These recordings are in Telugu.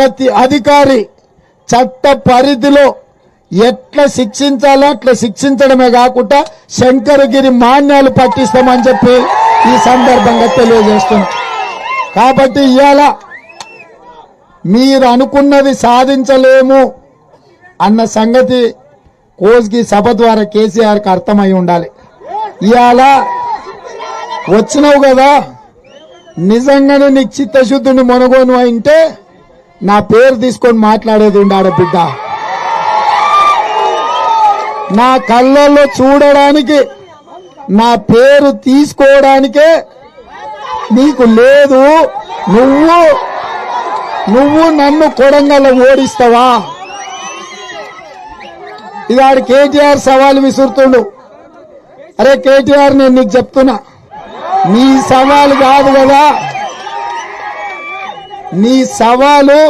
ప్రతి అధికారి చట్ట పరిధిలో ఎట్లా శిక్షించాలో అట్లా శిక్షించడమే కాకుండా శంకరగిరి మాన్యాలు పట్టిస్తామని చెప్పి ఈ సందర్భంగా తెలియజేస్తున్నాం. కాబట్టి ఇవాళ మీరు అనుకున్నది సాధించలేము అన్న సంగతి కోజ్కి సభ ద్వారా కేసీఆర్కి అర్థమై ఉండాలి. ఇవాళ వచ్చినావు కదా నిజంగానే నీకు చిత్తశుద్ధిని మొనగోను అంటే నా పేరు తీసుకొని మాట్లాడేది ఉండాడు బిడ్డ నా కళ్ళల్లో చూడడానికి నా పేరు తీసుకోవడానికే నీకు లేదు. నువ్వు నువ్వు నన్ను కొడంగల్లో ఓడిస్తావా? ఇవాడు కేటీఆర్ సవాలు విసురుతుండు. అరే కేటీఆర్ నేను నీకు చెప్తున్నా. నీ సవాలు కాదు కదా. నీ సవాలు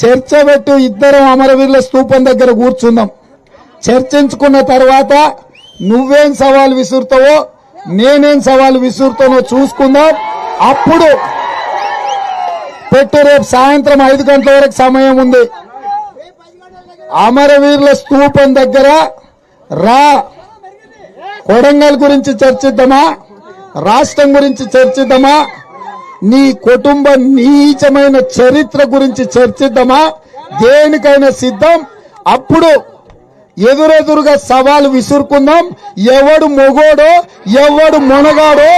చర్చబెట్టు ఇద్దరం అమరవీరుల స్తూపం దగ్గర కూర్చుందాం చర్చించుకున్న తర్వాత నువ్వేం సవాలు విసురుతావో నేనేం సవాలు విసురుతానో చూసుకుందాం. అప్పుడు పెట్టు రేపు సాయంత్రం ఐదు గంటల వరకు సమయం ఉంది. అమరవీరుల స్తూపం దగ్గర రా. కొడంగల్ గురించి చర్చిద్దామా? రాష్ట్రం గురించి చర్చిద్దామా? నీ కుటుంబ నీచమైన చరిత్ర గురించి చర్చిద్దామా? దేనికైనా సిద్ధం? అప్పుడు ఎదురెదురుగా సవాలు విసురుకుందాం. ఎవడు మొగోడో ఎవడు మొనగాడో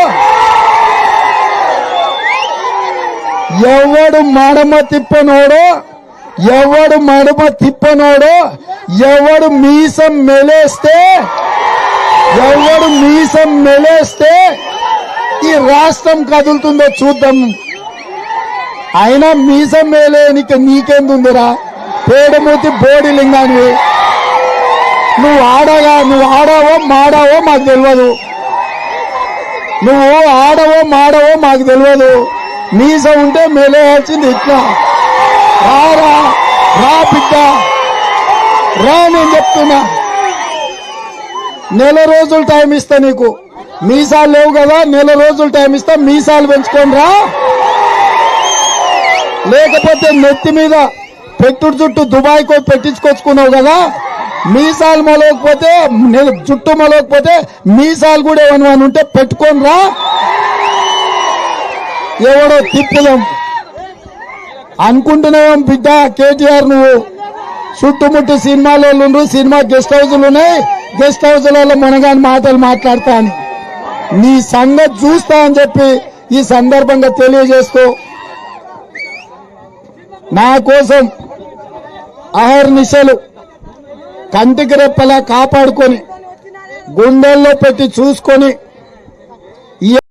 ఎవడు మడమ తిప్పనోడో ఎవడు మడమ తిప్పనోడో ఎవడు మీసం మెలేస్తే ఎవడు మీసం మెలేస్తే రాష్ట్రం కదులుతుందో చూద్దాం. అయినా మీసం మేలేనికి నీకేందుందిరా? పేడమూతి బోడిలింగానివి నువ్వు ఆడగా నువ్వు ఆడావో మాడావో మాకు తెలియదు నువ్వు ఆడవో మాడవో మాకు తెలియదు మీస ఉంటే మేలేయాల్సింది ఇట్లా. రారా రా బిడ్డ. రా నేను చెప్తున్నా. నెల రోజులు టైం ఇస్తా నీకు. మీసాలు లేవు కదా నెల రోజులు టైం ఇస్తా మీసాలు పెంచుకోండిరా రా. లేకపోతే నెత్తి మీద పెట్టుడు జుట్టు దుబాయ్ కో పెట్టించుకొచ్చుకున్నావు కదా మీసాలు మొలవకపోతే జుట్టు మొలవకపోతే మీసాలు కూడా ఏమన్నా ఉంటే పెట్టుకోండిరా రా. ఎవడో తిప్పుదాం. అనుకుంటున్నాం బిడ్డ కేటీఆర్ నువ్వు? చుట్టుముట్టు సినిమాలు సినిమా గెస్ట్ హౌస్లు ఉన్నాయి. గెస్ట్ హౌస్లలో మనగాని మాటలు మాట్లాడతా అని నీ సంగతి చూస్తా అని చెప్పి ఈ సందర్భంగా తెలియజేస్తూ నా కోసం అహర్నిశలు కంటికి రెప్పలా కాపాడుకొని గుండెల్లో పెట్టి చూసుకొని